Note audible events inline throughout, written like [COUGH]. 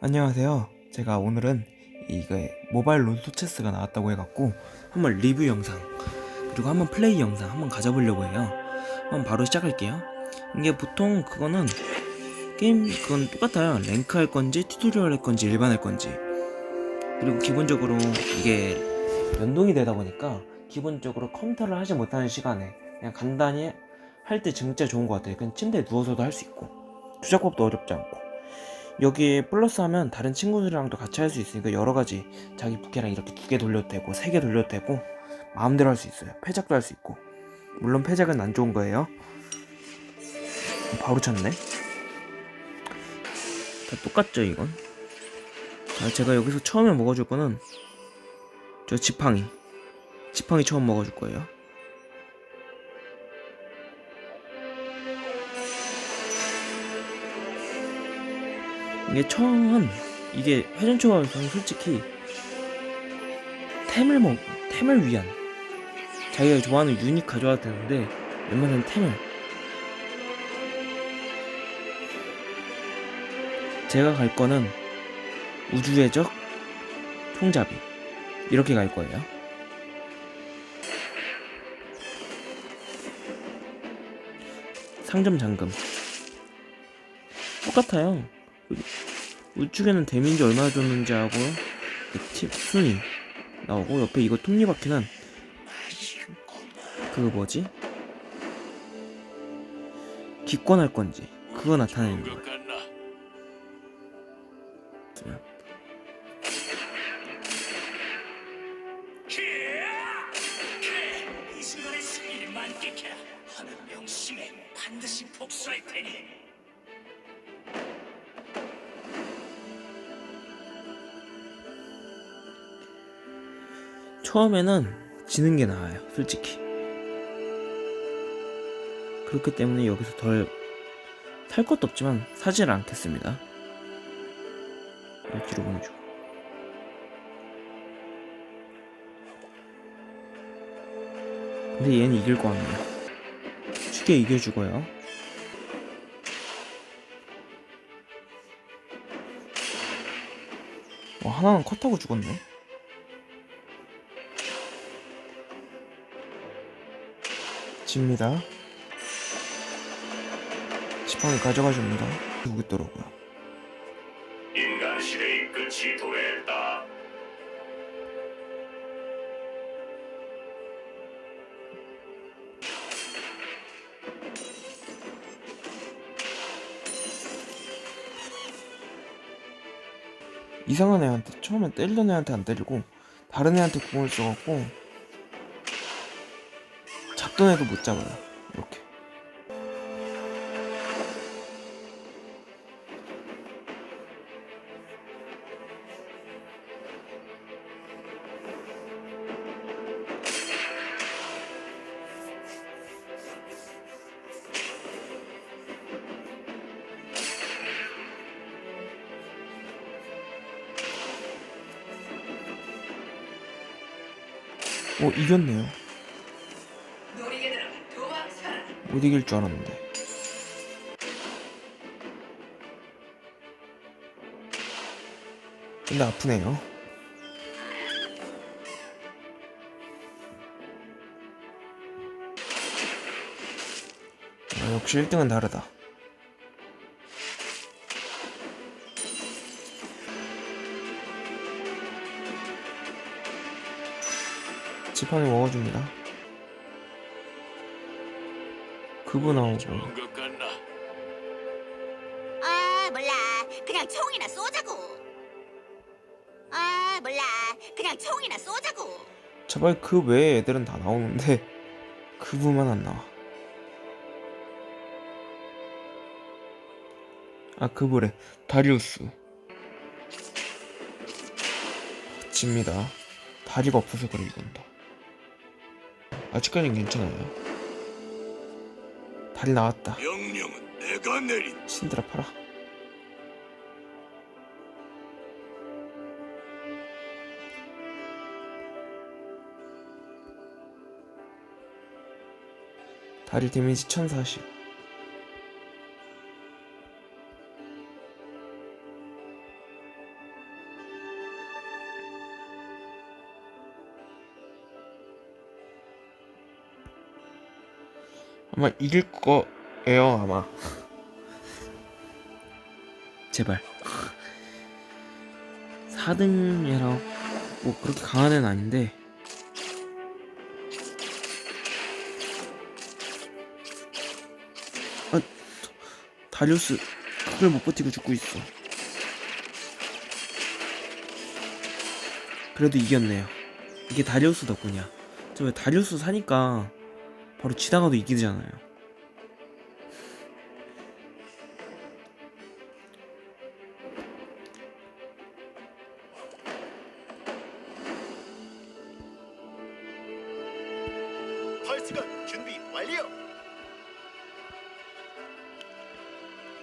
안녕하세요. 제가 오늘은 이게 모바일 론토 체스가 나왔다고 해갖고 한번 리뷰 영상 그리고 한번 플레이 영상 한번 가져보려고 해요. 한번 바로 시작할게요. 이게 보통 그거는 게임 그건 똑같아요. 랭크 할 건지 튜토리얼 할 건지 일반 할 건지 그리고 기본적으로 이게 연동이 되다 보니까 기본적으로 컴퓨터를 하지 못하는 시간에 그냥 간단히 할 때 진짜 좋은 것 같아요. 그냥 침대에 누워서도 할 수 있고 조작법도 어렵지 않고 여기에 플러스 하면 다른 친구들이랑도 같이 할 수 있으니까 여러 가지 자기 부캐랑 이렇게 두 개 돌려도 되고 세 개 돌려도 되고 마음대로 할 수 있어요. 패작도 할 수 있고 물론 패작은 안 좋은 거예요. 바로 찼네. 다 똑같죠 이건. 자 제가 여기서 처음에 먹어줄 거는 저 지팡이. 지팡이 처음 먹어줄 거예요. 이게 처음은 이게 회전초밥에서는 솔직히 템을 먹 템을 위한 자기가 좋아하는 유닛 가져와도 되는데 웬만하면 템을 제가 갈 거는 우주의 적 총잡이 이렇게 갈 거예요. 상점 잠금 똑같아요. 우측에는 데미지 얼마나 줬는지 하고 그 팁, 순위 나오고 옆에 이거 톱니바퀴는 그거 뭐지? 기권할 건지 그거 나타내는 거야. 그 처음에는 지는 게 나아요, 솔직히. 그렇기 때문에 여기서 덜살 것도 없지만 사지를 않겠습니다. 뒤로 보내주고. 근데 얘는 이길 것 같네요. 쉽게 이겨주고요. 어, 하나는 컷하고 죽었네. 집니다. 지팡이 가져가 줍니다. 누구 있더라고요. 인간 시대의 끝이 도래했다. 이상한 애한테 처음엔 때리던 애한테 안 때리고 다른 애한테 공을 써갖고 잡던 애도 못 잡아요. 이렇게. 오 이겼네요. 못 이길 줄 알았는데. 근데 아프네요. 아, 역시 1등은 다르다. 지팡이 먹어줍니다. 것 같나? 아 몰라 그냥 총이나 쏘자고 아 몰라 그냥 총이나 쏘자고 제발 그 외에 애들은 다 나오는데 [LAUGHS] 그분만 안 나와. 아 그분래 다리우스. 집니다. 다리가 없어서 그래 이건 더. 아직까진 괜찮아요. 다리 나왔다. 명령은 내가 내린. 신들아 팔아. 다리 데미지 1040. 아마 이길 거예요 아마. 제발. 4등이라 뭐 그렇게 강한 애는 아닌데. 아 다리우스 그걸 못 버티고 죽고 있어. 그래도 이겼네요. 이게 다리우스 덕분이야. 저 왜 다리우스 사니까 바로 지다가도 이기잖아요.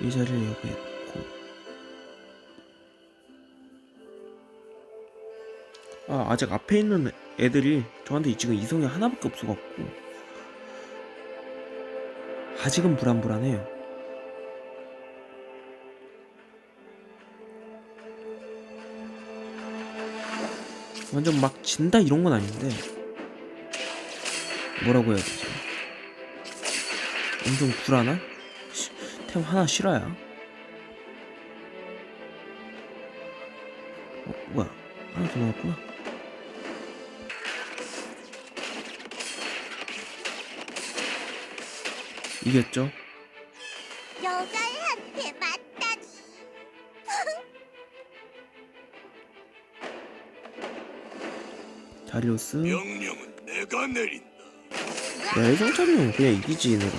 이 자리를 여기 있고. 아 아직 앞에 있는 애들이 저한테 지금 이성이 하나밖에 없어갖고 아직은 불안불안해요 완전 막 진다 이런 건 아닌데 뭐라고 해야 되지 엄청 불안한? 시- 템 하나 실화야? 어, 뭐야? 하나 더 나왔구나. 이겼죠? 여자애한테 맞다니. 다리우스. 명령은 내가 내린다. 야, 일성차리면 그냥 이기지, 내가.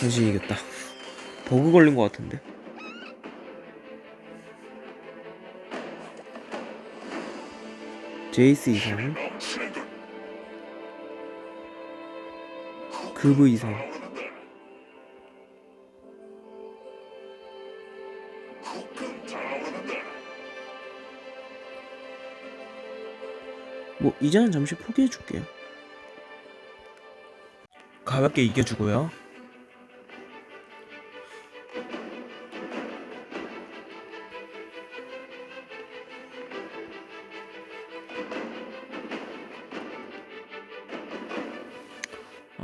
당신 이겼다. 버그 걸린 것 같은데. 제이스 이상. 그브 이상. 뭐 이제는 잠시 포기해 줄게요. 가볍게 이겨주고요.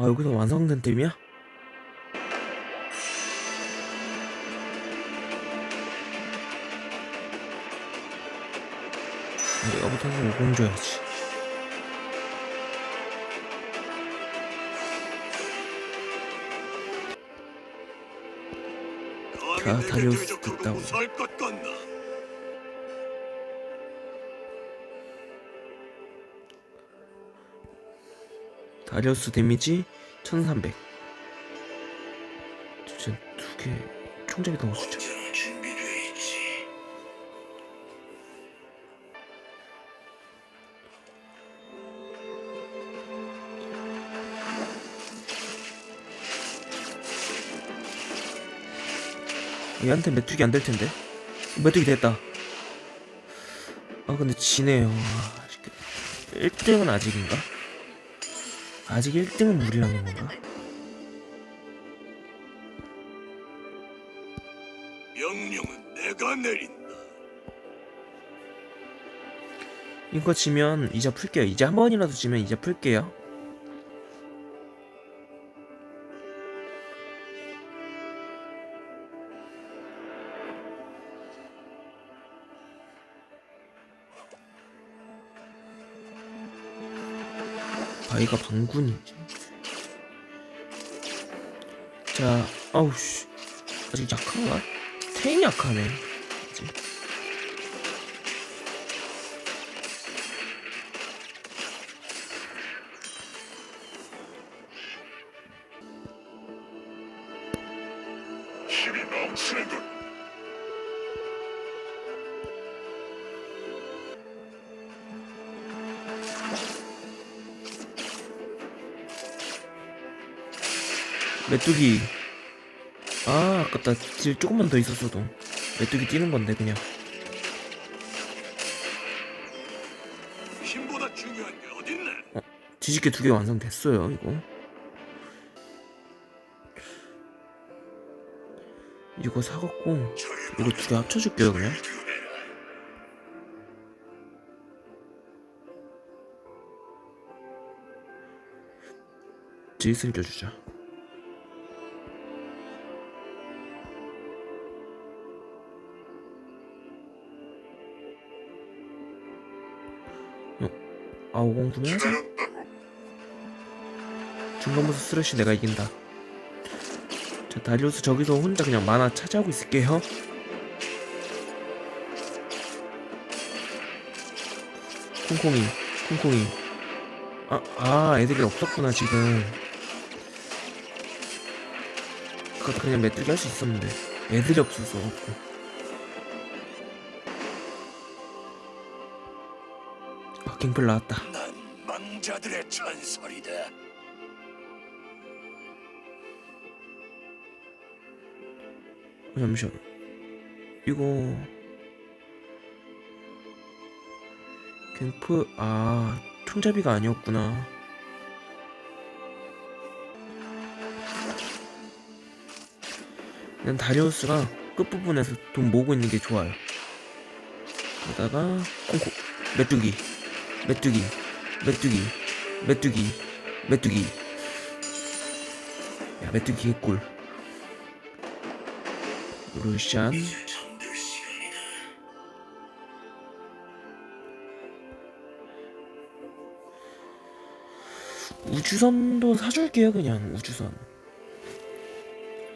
아 여기서 완성된 팀이야? 내가 못하면 5공 줘야지. 자, 다리우스 됐다고. 다리우스 데미지 1300 진짜 두개 총잡이 준비되어 있지. 얘한테 메뚜기 안 될 텐데. 메뚜기 됐다. 아 근데 지네요. 아, 1등은 아직인가? 아직 1등은 무리라는 건가? 명령은 내가 내린다. 이거 지면 이자 풀게요 이제 한 번이라도 지면 이자 풀게요 아이가 방군이지 자 아우씨 아직 약한가? 테인 약하네. 힘이 넘치는군. 메뚜기. 아 아깝다. 질 조금만 더 있었어도. 메뚜기 뛰는 건데 그냥. 힘보다 중요한 게 어딨네? 어, 지식계 두 개 완성됐어요 이거. 이거 사갖고 이거 두 개 합쳐줄게요 그냥. 질슬 껴주자. 아50 구매하자 중간부스 쓰레쉬 내가 이긴다. 자 다리우스 저기서 혼자 그냥 만화 차지하고 있을게요. 콩콩이 콩콩이. 아, 아 애들이 없었구나 지금. 그것도 그냥 메뚜기 할 수 있었는데. 애들이 없어서 아 갱플 나왔다 자들의 전설이다. 어, 잠시만. 이거 갱프 아 총잡이가 아니었구나. 난 다리우스가 끝부분에서 돈 모으고 있는 게 좋아요. 그러다가 콩콩 메뚜기 메뚜기 메뚜기 메뚜기 메뚜기. 야 메뚜기 개꿀. 루시안. 우주선도 사줄게요 그냥 우주선.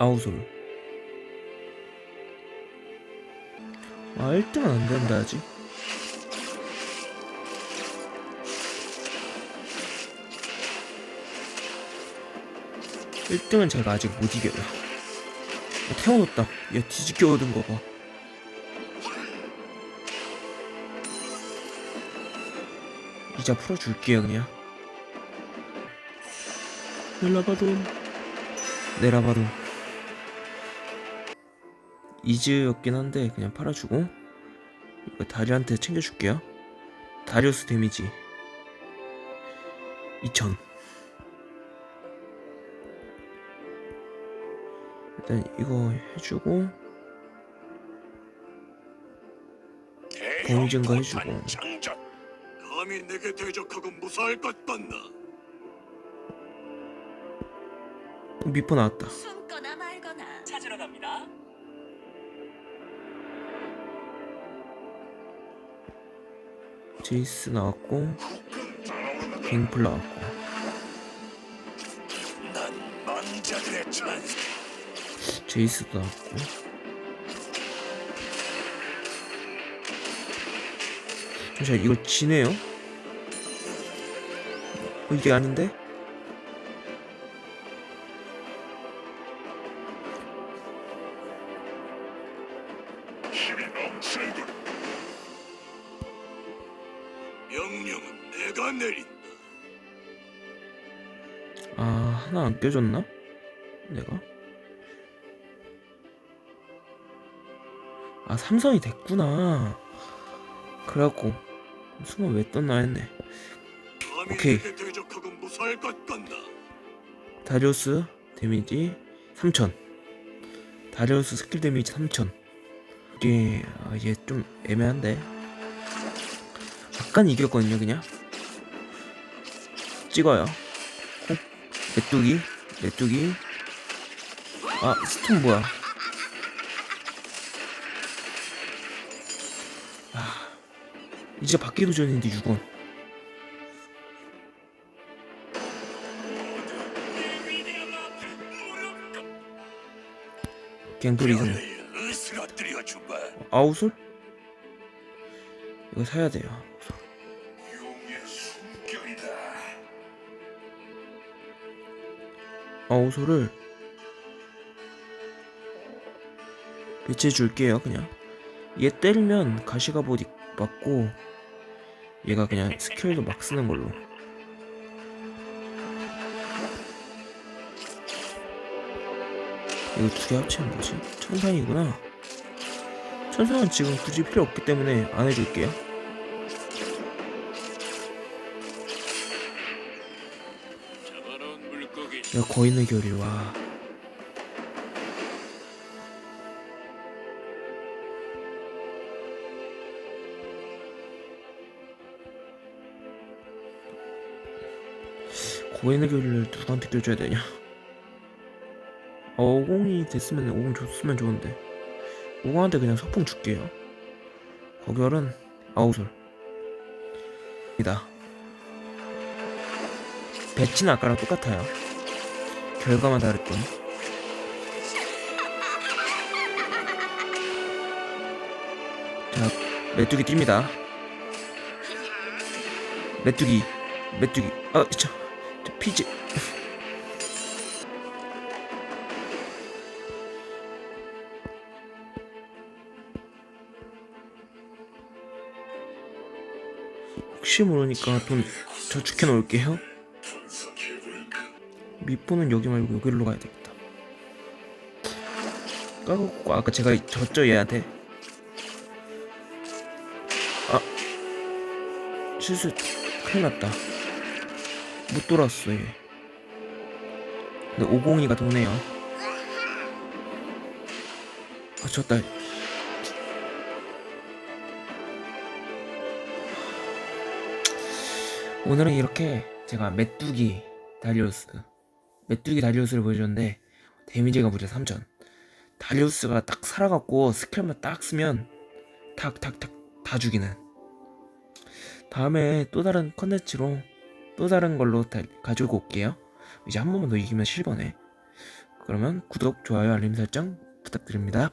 아우솔. 아 1등은 안 된다 아직 일등은 제가 아직 못 이겨요. 아, 태워뒀다. 야 뒤집겨 얻은 거 봐. 이자 풀어줄게요 그냥. 넬라바돈. 네라바돈. 이즈였긴 한데 그냥 팔아주고. 이거 다리한테 챙겨줄게요. 다리우스 데미지. 2000 일단 이거 해주고 증가 해주고. 감히 내게 대적하고 무사할 것 같나? 미포 나왔다 숨거나 말거나. 찾으러 갑니다. 제이스 나왔고 갱플 나왔고 난 망자들의 전설. 제이스도 나왔고 잠시만 이거 지네요? 어, 이게 아닌데? 힘이 넘치는군. 명령은 내가 내린다. 아 하나 안 껴줬나? 내가? 삼성이 됐구나. 그래갖고 순간 왜 떴나 했네. 오케이. 다리우스 데미지 3000 다리우스 스킬 데미지 3000 이게 아, 이게 좀 애매한데. 약간 이겼거든요 그냥. 찍어요. 콕 메뚜기? 메뚜기? 아 스톤 뭐야 이제 바뀌기도 전인데 6원 갱플 이상 너희를 으스러뜨려 주마. 아웃솔? 이거 사야 돼요. 아웃솔을 배치해 줄게요, 그냥. 얘 때리면 가시가봇 맞고 얘가 그냥 스킬도 막 쓰는 걸로. 이거 두 개 합치면 뭐지? 천상이구나. 천상은 지금 굳이 필요 없기 때문에 안 해줄게요. 야 거인의 결이 와. 고에너기를 누구한테 껴줘야 되냐? 어 50이 됐으면 50 줬으면 좋은데. 50한테 그냥 석풍 줄게요. 거결은 아우솔. 이다. 배치는 아까랑 똑같아요. 결과만 다를 뿐. 자, 메뚜기 뜁니다. 메뚜기, 메뚜기. 아, 저, 저 피지. 혹시 모르니까 돈 저축해 놓을게요. 밑보는 여기 말고 여기로 가야 되겠다. 까고 아까 제가 졌죠 얘한테. 실수 큰일 났다 못 돌았어 얘. 근데 502가 도네요 아 졌다. 오늘은 이렇게 제가 메뚜기 다리우스 메뚜기 다리우스를 보여줬는데 데미지가 무려 3000 다리우스가 딱 살아갖고 스킬만 딱 쓰면 탁탁탁 다 죽이는. 다음에 또 다른 컨텐츠로 또 다른 걸로 다- 가지고 올게요. 이제 한 번만 더 이기면 실버네. 그러면 구독, 좋아요, 알림 설정 부탁드립니다.